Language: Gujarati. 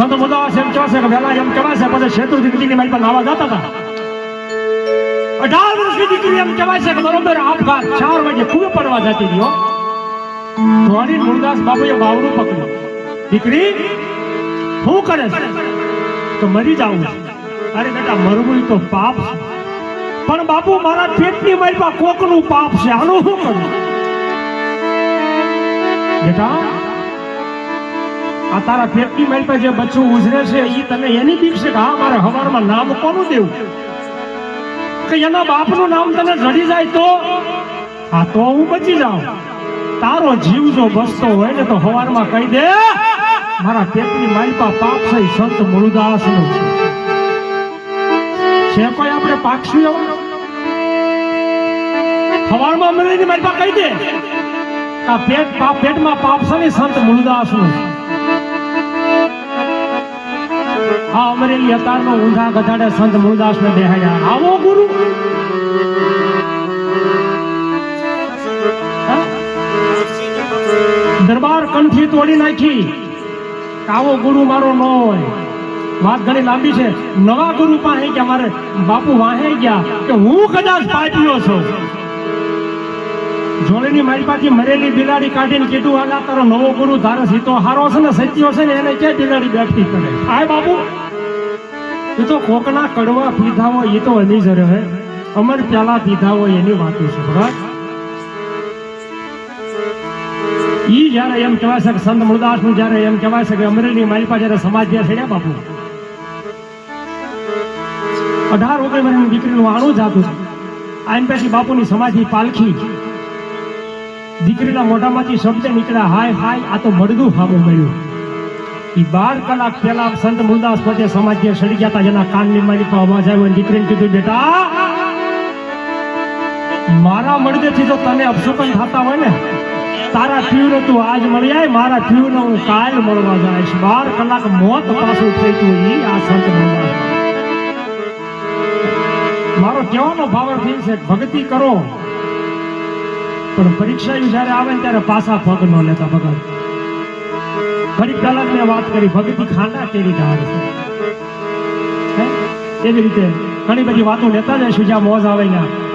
સંત મુદાવાસ એમ કહે છે કે વહેલા એમ કહેવાય પછી શેતુર્થી દીકરીની મારી પર લાવા જતા હતા. અઢાર વર્ષની દીકરી એમ કહેવાય છે કે બરોબર આપઘાત ચાર વાગે ખૂબ પડવા જતી રહ્યો ધોની મુરદાસ બાપુએ બાવડું પકડ્યું. દીકરી શું કરે છે? તો મરી જાવું અરે બેટા, મરવું તો પાપ પણ બાપુ, મારા પેટની મારી કોકનું પાપ છે. આનું શું કરું બેટા આ તારા પેટની મારી જે બચ્ચું ઉજરે છે એ તને એની બીક છે હા, મારે હવારમાં નામ કોનું દેવું? કે એના બાપનું નામ તને જડી જાય તો? હા, તો હું બચી જાઉં. તારો જીવ જો બસતો હોય ને તો હવારમાં કહી દે, મારા પેટની માલપા પાપ છે સંત મુરુદાસનું છે કોઈ આપણે પાક્ષી હવારમાં મળીને મારી કહી દે આ પેટ પેટમાં પાપ છે ને સંત મુરુદાસનું દરબાર કંઠી તોડી નાખી. આવો ગુરુ મારો ન હોય વાત ઘણી લાંબી છે. નવા ગુરુ પાસે ગયા. મારે બાપુ વાહે ગયા કે હું કદાચ પાપ્યો છું? જોડેની મારી પાછી મરેલી બિલાડી કાઢીને કીધું, હાલા, તારો નવો ગુરુ ધારે સીતો હારો છે ને સચ્યો છે ને, એને ક્યાં બિલાડી બેઠી કરે? હાય, બાપુ. એ તો કોકના કડવા પીધા હોય એ તો એની રહે. અમર પ્યાલા પીધા હોય એની વાતો છે, બરાબર? ઈ જ્યારે એમ કહેવાય છે કે સંત મુરદાસનું જ્યારે એમ કહેવાય છે કે અમરેલી મારી પાસે જ્યારે સમાજ જ્યાં છે બાપુ? અઢાર ઓગણીસ વર્ષની દીકરીનું આણું જાતું આમ પછી બાપુની સમાજની પાલખી. દીકરીના મોઢામાંથી શબ્દ નીકળ્યા, હાય હાય, આ તો મળદું ફામું મળ્યું. એ બાર કલાક પહેલા સંત મુરદાસ પોતે સમાજે સડી ગયા જેના કાનની મારી અવાજ આવ્યો દીકરીને કીધું, બેટા, મારા મળદેથી જો તને અપશુકન થતા હોય ને? તારા થયું તું આજ મળી જાય મારા થયું હું કાલ મળવા જઈશ બાર કલાક મોત પાછું થઈ તું ઈ આ સંત મુરદાસ મારો કહેવાનો ભાવ થઈ છે, ભક્તિ કરો. પણ પરીક્ષા જ્યારે આવે ને ત્યારે પાછા પગ ન લેતા ભગત ઘડી કલાક મેં વાત કરી, ભગતી ખાંડા કેવી ઢાળ છે? એવી રીતે ઘણી બધી વાતો લેતા જઈશું જ્યાં મોજ આવે ત્યાં.